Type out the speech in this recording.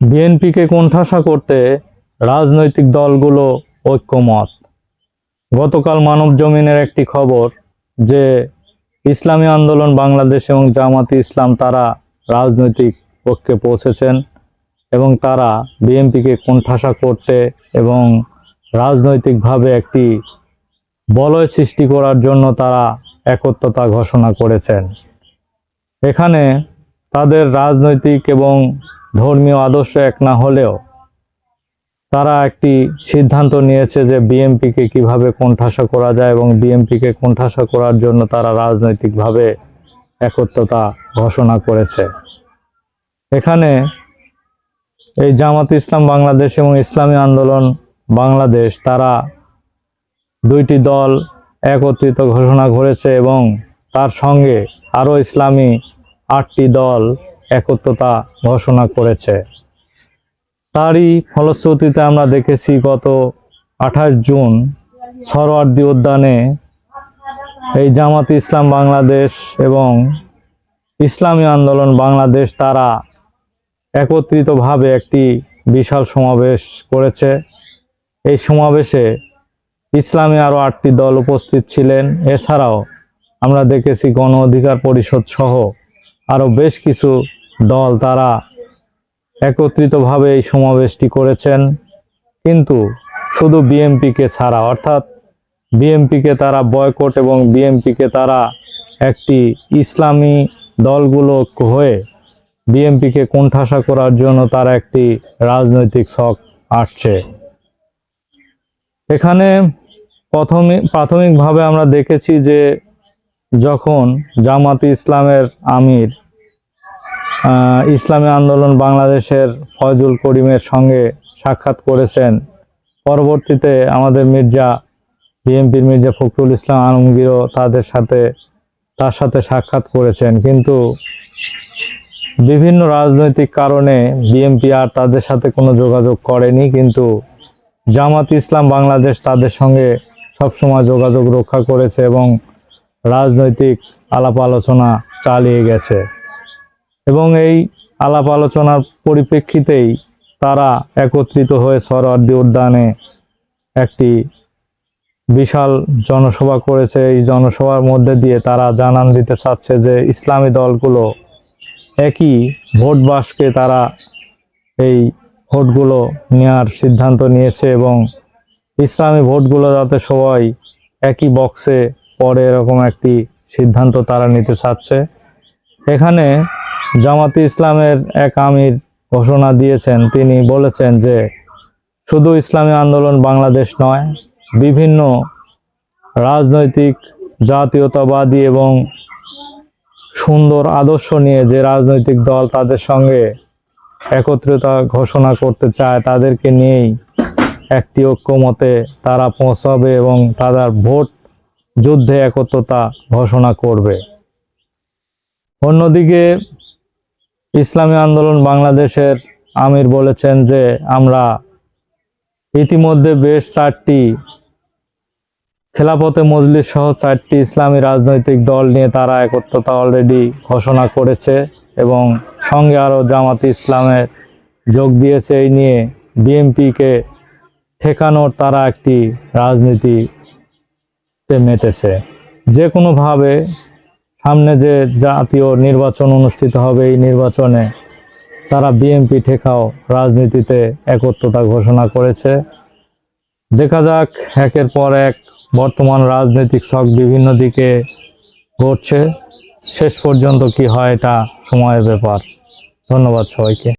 বিএনপিকে কোণঠাসা করতে রাজনৈতিক দলগুলো ঐক্যমত। গতকাল মানব জমিনের একটি খবর যে ইসলামী আন্দোলন বাংলাদেশ এবং জামাতি ইসলাম তারা রাজনৈতিক পক্ষে পৌঁছেছেন এবং তারা বিএনপিকে কোণঠাসা করতে এবং রাজনৈতিকভাবে একটি বলয় সৃষ্টি করার জন্য তারা একত্রতা ঘোষণা করেছেন। এখানে তাদের রাজনৈতিক এবং ধর্মীয় আদর্শ এক না হলেও তারা একটি সিদ্ধান্ত নিয়েছে যে বিএমপিকে কীভাবে কোণঠাসা করা যায় এবং বিএমপিকে কোণঠাসা করার জন্য তারা রাজনৈতিকভাবে একত্রতা ঘোষণা করেছে। এখানে এই জামাত ইসলাম বাংলাদেশ এবং ইসলামী আন্দোলন বাংলাদেশ, তারা দুইটি দল একত্রিত ঘোষণা করেছে এবং তার সঙ্গে আরও ইসলামী আটটি দল একত্রতা ঘোষণা করেছে। তারই ফলশ্রুতিতে আমরা দেখেছি গত আঠাশ জুন সরওয়ার্দী উদ্যানে এই জামাত ইসলাম বাংলাদেশ এবং ইসলামী আন্দোলন বাংলাদেশ তারা একত্রিতভাবে একটি বিশাল সমাবেশ করেছে। এই সমাবেশে ইসলামী আরও আটটি দল উপস্থিত ছিলেন। এছাড়াও আমরা দেখেছি গণ অধিকার পরিষদ সহ আরও বেশ কিছু দল তারা একত্রিতভাবে এই সমাবেশটি করেছেন। কিন্তু শুধু বিএমপিকে ছাড়া, অর্থাৎ বিএমপিকে তারা বয়কট এবং বিএমপিকে তারা একটি ইসলামী দলগুলো হয়ে বিএমপিকে কোণঠাসা করার জন্য তারা একটি রাজনৈতিক ছক আটছে। এখানে প্রথমে, প্রাথমিকভাবে আমরা দেখেছি যে যখন জামাত ইসলামের আমির ইসলামী আন্দোলন বাংলাদেশের ফয়জুল করিমের সঙ্গে সাক্ষাৎ করেছেন। পরবর্তীতে আমাদের মির্জা, বিএনপির মির্জা ফখরুল ইসলাম আলমগীরও তাদের সাথে, তার সাথে সাক্ষাৎ করেছেন। কিন্তু বিভিন্ন রাজনৈতিক কারণে বিএনপি আর তাদের সাথে কোনো যোগাযোগ করেনি। কিন্তু জামাত ইসলাম বাংলাদেশ তাদের সঙ্গে সবসময় যোগাযোগ রক্ষা করেছে এবং রাজনৈতিক আলাপ আলোচনা চালিয়ে গেছে। এবং এই আলাপ আলোচনার পরিপ্রেক্ষিতেই তারা একত্রিত হয়ে সরওয়ার্দী উদ্যানে একটি বিশাল জনসভা করেছে। এই জনসভার মধ্যে দিয়ে তারা জানান দিতে চাচ্ছে যে ইসলামী দলগুলো একই ভোট বাসকে তারা এই ভোটগুলো নেওয়ার সিদ্ধান্ত নিয়েছে এবং ইসলামী ভোটগুলো যাতে সবাই একই বক্সে পরে এরকম একটি সিদ্ধান্ত তারা নিতে চাচ্ছে। এখানে জামাতে ইসলামের এক আমির ঘোষণা দিয়েছেন। তিনি বলেছেন যে, শুধু ইসলামী আন্দোলন বাংলাদেশ নয়, বিভিন্ন রাজনৈতিক, জাতীয়তাবাদী এবং সুন্দর আদর্শ নিয়ে যে রাজনৈতিক দল তাদের সঙ্গে একত্রিতা ঘোষণা করতে চায়, তাদেরকে নিয়েই একটি ঐক্যমতে তারা পৌঁছাবে এবং তাদের ভোট যুদ্ধে একত্রতা ঘোষণা করবে। অন্যদিকে ইসলামী আন্দোলন বাংলাদেশের আমির বলেছেন যে আমরা ইতিমধ্যে বেশ চারটি খেলাপথে মজলিস সহ চারটি ইসলামী রাজনৈতিক দল নিয়ে তারা একত্রতা অলরেডি ঘোষণা করেছে এবং সঙ্গে আরও জামাত ইসলামের যোগ দিয়েছে। এই নিয়ে বিএনপিকে ঠেকানোর তারা একটি রাজনীতিতে মেতেছে। যে কোনোভাবে সামনে যে জাতীয় নির্বাচন অনুষ্ঠিত হবে এই নির্বাচনে তারা বিএনপি ঠেকাও রাজনীতিতে একত্রতা ঘোষণা করেছে। দেখা যাক, একের পর এক বর্তমান রাজনৈতিক শখ বিভিন্ন দিকে ঘটছে। শেষ পর্যন্ত কি হয় এটা সময়ের ব্যাপার। ধন্যবাদ সবাইকে।